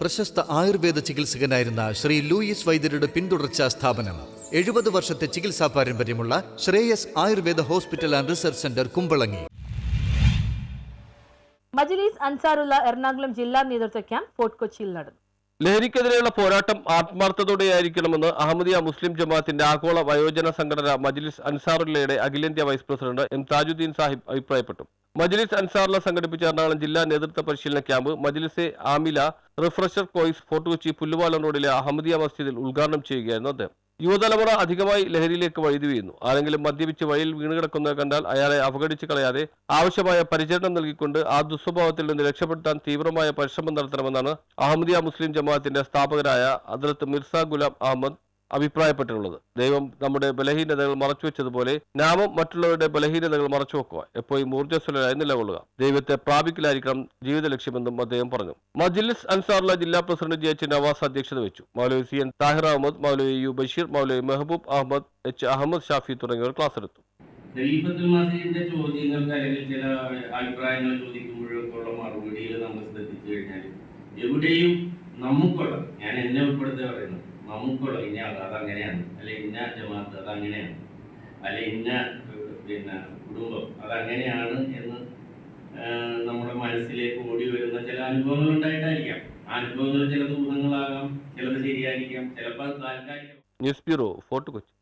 പ്രശസ്ത ആയുർവേദ ചികിത്സകനായിരുന്ന ശ്രീ ലൂയിസ് വൈദ്യരുടെ പിന്തുടർച്ചാ സ്ഥാപനം. എഴുപത് വർഷത്തെ ചികിത്സാ പാരമ്പര്യമുള്ള Shreyas Ayurveda hospital and research centre Kumbalangi. Majlis Ansarulla Ernakulam ജില്ലാ നേതൃത്വ ക്യാമ്പ് ഫോർട്ട് കൊച്ചിയിൽ നടന്നു. ലഹരിക്കെതിരെയുള്ള പോരാട്ടം ആത്മാർത്ഥതയോടെയായിരിക്കണമെന്ന് അഹമ്മദിയ മുസ്ലിം ജമാഅത്തിന്റെ ആഗോള വയോജന സംഘടന മജ്ലിസ് അൻസാറുല്ലയുടെ അഖിലേന്ത്യാ vice president M Tajuddin Sahib അഭിപ്രായപ്പെട്ടു. മജ്ലിസ് അൻസാറുള്ള സംഘടിപ്പിച്ച എറണാകുളം ജില്ലാ നേതൃത്വ പരിശീലന camp Majlise Amila refresher course Fort Kochi Pullupalam റോഡിലെ അഹമ്മദിയ മസ്ജിദിൽ ഉദ്ഘാടനം ചെയ്യുകയായിരുന്നു അദ്ദേഹം. യുവതലമുറ അധികമായി ലഹരിയിലേക്ക് വഴുതി വീഴുന്നു ആരെങ്കിലും മദ്യപിച്ച് വഴിയിൽ വീണുകിടക്കുന്നത് കണ്ടാൽ അയാളെ അവഗണിച്ച് കളയാതെ ആവശ്യമായ പരിചരണം നൽകിക്കൊണ്ട് ആ ദുസ്വഭാവത്തിൽ നിന്ന് രക്ഷപ്പെടുത്താൻ തീവ്രമായ പരിശ്രമം നടത്തണമെന്നാണ് അഹമ്മദിയ മുസ്ലിം ജമാഅത്തിന്റെ സ്ഥാപകരായ അതിർത്ത് മിർസ ഗുലാം അഹമ്മദ് അഭിപ്രായപ്പെട്ടിട്ടുള്ളത്. ദൈവം നമ്മുടെ ബലഹീനതകൾ മറച്ചു വെച്ചതുപോലെ നാമം മറ്റുള്ളവരുടെ ബലഹീനതകൾ മറച്ചു വെക്കുക. എപ്പോഴും ഊർജസ്വലരായി നിലകൊള്ളുക. ദൈവത്തെ പ്രാപിക്കലായിരിക്കണം ജീവിത ലക്ഷ്യമെന്നും അദ്ദേഹം പറഞ്ഞു. മജ്ലിസ് അൻസാറുള്ള ജില്ലാ പ്രസിഡന്റ് ജെ എച്ച് നവാസ് അധ്യക്ഷത വെച്ചു. Moulavi C N Thahir Ahmed Moulavi U Basheer Moulavi Mehaboob Ahmed H Ahmed Shafi തുടങ്ങിയവർ ക്ലാസ് എടുത്തു ചില അഭിപ്രായങ്ങൾ കഴിഞ്ഞാൽ എവിടെയും നമുക്കുള്ള ഞാൻ എന്നെ ഉൾപ്പെടുത്തി പറയുന്നു നമുക്കുള്ള ഇന്ന അതങ്ങനെയാണ് അല്ലെ ഇന്ന ജമാഅത്ത് അതങ്ങനെയാണ് അല്ലെ ഇന്ന പിന്നെ കുടുംബം അതങ്ങനെയാണ് എന്ന് നമ്മുടെ മനസ്സിലേക്ക് ഓടി വരുന്ന ചില അനുഭവങ്ങൾ ഉണ്ടായിട്ടായിരിക്കാം. ആ അനുഭവങ്ങൾ ചില ഗുണങ്ങളാകാം ചിലത് ശരിയായിരിക്കാം ചിലപ്പോൾ ന്യൂസ് ബ്യൂറോ ഫോർട്ട് കൊച്ചി.